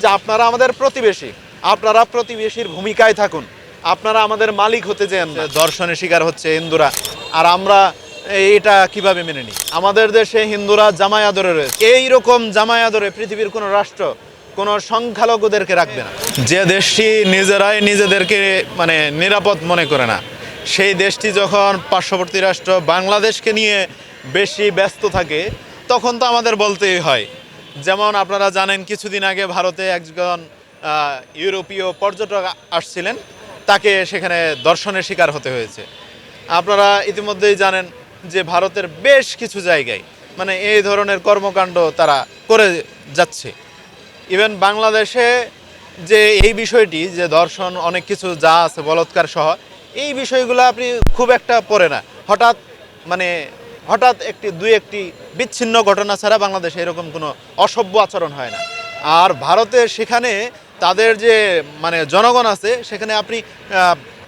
যে আপনারা আমাদের প্রতিবেশী, আপনারা প্রতিবেশীর ভূমিকায় থাকুন। আপনারা আমাদের মালিক হতে যেন না। দর্শনে শিকার হচ্ছে হিন্দুরা। আর আমরা এটা কীভাবে মেনে নিই? আমাদের দেশে হিন্দুরা জামাই আদরে রয়েছে। এই রকম জামাই আদরে পৃথিবীর কোনো রাষ্ট্র, কোনো সংখ্যালঘুদেরকে রাখবে না। যে দেশটি নিজেরাই নিজেদেরকে মানে নিরাপদ মনে করে না, সেই দেশটি যখন পার্শ্ববর্তী রাষ্ট্র বাংলাদেশকে নিয়ে বেশি ব্যস্ত থাকে, তখন তো আমাদের বলতেই হয় যেমন আপনারা জানেন, কিছুদিন আগে ভারতে একজন ইউরোপীয় পর্যটক আসছিলেন। তাকে সেখানে দর্শনের শিকার হতে হয়েছে। আপনারা ইতিমধ্যেই জানেন যে ভারতের বেশ কিছু জায়গায় মানে এই ধরনের কর্মকাণ্ড তারা করে যাচ্ছে। ইভেন বাংলাদেশে যে এই বিষয়টি, যে দর্শন, অনেক কিছু যা আছে, বলৎকার সহ, এই বিষয়গুলো আপনি খুব একটা পড়ে না। হঠাৎ মানে হঠাৎ একটি দুই একটি বিচ্ছিন্ন ঘটনা ছাড়া বাংলাদেশে এরকম কোনো অসভ্য আচরণ হয় না। আর ভারতে সেখানে তাদের যে মানে জনগণ আছে, সেখানে আপনি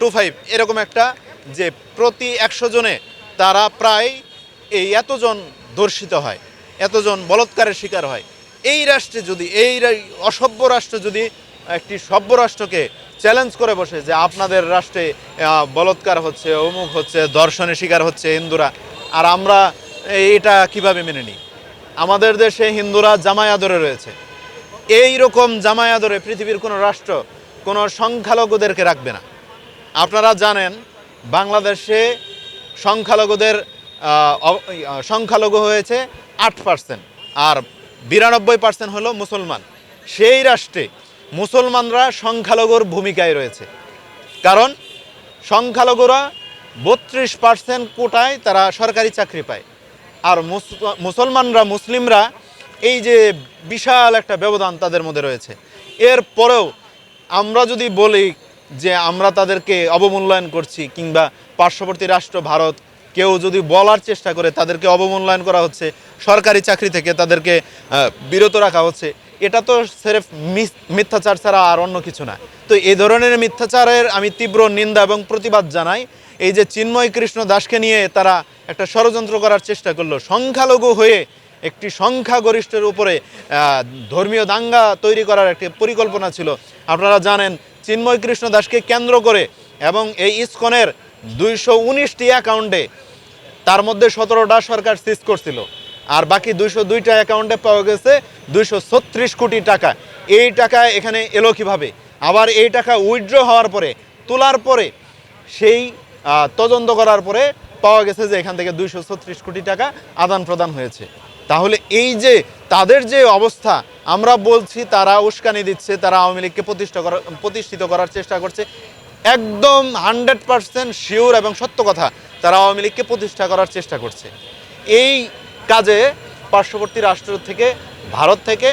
টু ফাইভ এরকম একটা যে প্রতি একশো জনে তারা প্রায় এই এতজন দর্শিত হয়, এতজন বলৎকারের শিকার হয়। এই রাষ্ট্রে যদি, এই অসভ্য রাষ্ট্র যদি একটি সভ্য রাষ্ট্রকে চ্যালেঞ্জ করে বসে যে আপনাদের রাষ্ট্রে বলৎকার হচ্ছে, অমুক হচ্ছে, দর্শনের শিকার হচ্ছে, হিন্দুরা আর আমরা এটা কীভাবে মেনে নিই? আমাদের দেশে হিন্দুরা জামাই আদরে রয়েছে। এই রকম জামাই আদরে পৃথিবীর কোনো রাষ্ট্র কোনো সংখ্যালঘুদেরকে রাখবে না। আপনারা জানেন, বাংলাদেশে সংখ্যালঘুদের সংখ্যালঘু হয়েছে আট পার্সেন্ট আর বিরানব্বই পার্সেন্ট হলো মুসলমান। সেই রাষ্ট্রে মুসলমানরা সংখ্যালঘুর ভূমিকায় রয়েছে। কারণ সংখ্যালঘুরা বত্রিশ পার্সেন্ট কোটায় তারা সরকারি চাকরি পায়। আর মুসলমানরা, মুসলিমরা এই যে বিশাল একটা ব্যবধান তাদের মধ্যে রয়েছে। এর পরেও আমরা যদি বলি যে আমরা তাদেরকে অবমূল্যায়ন করছি কিংবা পার্শ্ববর্তী রাষ্ট্র ভারত কেউ যদি বলার চেষ্টা করে তাদেরকে অবমূল্যায়ন করা হচ্ছে, সরকারি চাকরি থেকে তাদেরকে বিরত রাখা হচ্ছে, এটা তো সেরেফ মিথ্যাচার ছাড়া আর অন্য কিছু না। তো এই ধরনের মিথ্যাচারের আমি তীব্র নিন্দা এবং প্রতিবাদ জানাই এই যে চিন্ময় কৃষ্ণ দাসকে নিয়ে তারা একটা ষড়যন্ত্র করার চেষ্টা করল, সংখ্যালঘু হয়ে একটি সংখ্যাগরিষ্ঠের উপরে ধর্মীয় দাঙ্গা তৈরি করার একটি পরিকল্পনা ছিল। আপনারা জানেন, চিন্ময় কৃষ্ণ দাসকে কেন্দ্র করে এবং এই ইসকনের দুইশো উনিশটি অ্যাকাউন্টে তার মধ্যে সতেরোটা সরকার সিজ করছিল। আর বাকি দুইশো দুইটা অ্যাকাউন্টে পাওয়া গেছে দুইশো ছত্রিশ কোটি টাকা। এই টাকা এখানে এলো কীভাবে? আবার এই টাকা উইথড্র হওয়ার পরে, তোলার পরে সেই তদন্ত করার পরে পাওয়া গেছে যে এখান থেকে দুইশো ছত্রিশ কোটি টাকা আদান প্রদান হয়েছে। তাহলে এই যে তাদের যে অবস্থা, আমরা বলছি তারা উস্কানি দিচ্ছে, তারা আওয়ামী লীগকে প্রতিষ্ঠা করার প্রতিষ্ঠিত করার চেষ্টা করছে। একদম হান্ড্রেড পার্সেন্ট শিওর এবং সত্য কথা, তারা আওয়ামী লীগকে প্রতিষ্ঠা করার চেষ্টা করছে। এই কাজে পার্শ্ববর্তী রাষ্ট্র থেকে, ভারত থেকে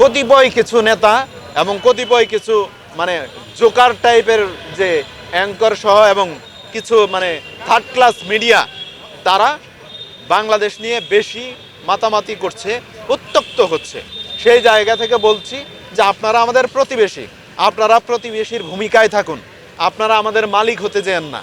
কতিপয় কিছু নেতা এবং কতিপয় কিছু মানে জোকার টাইপের যে অ্যাঙ্কর সহ এবং কিছু মানে থার্ড ক্লাস মিডিয়া তারা বাংলাদেশ নিয়ে বেশি মাতামাতি করছে উত্তক্ত হচ্ছে। সেই জায়গা থেকে বলছি যে আপনারা আমাদের প্রতিবেশী, আপনারা প্রতিবেশীর ভূমিকায় থাকুন। আপনারা আমাদের মালিক হতে যেন না।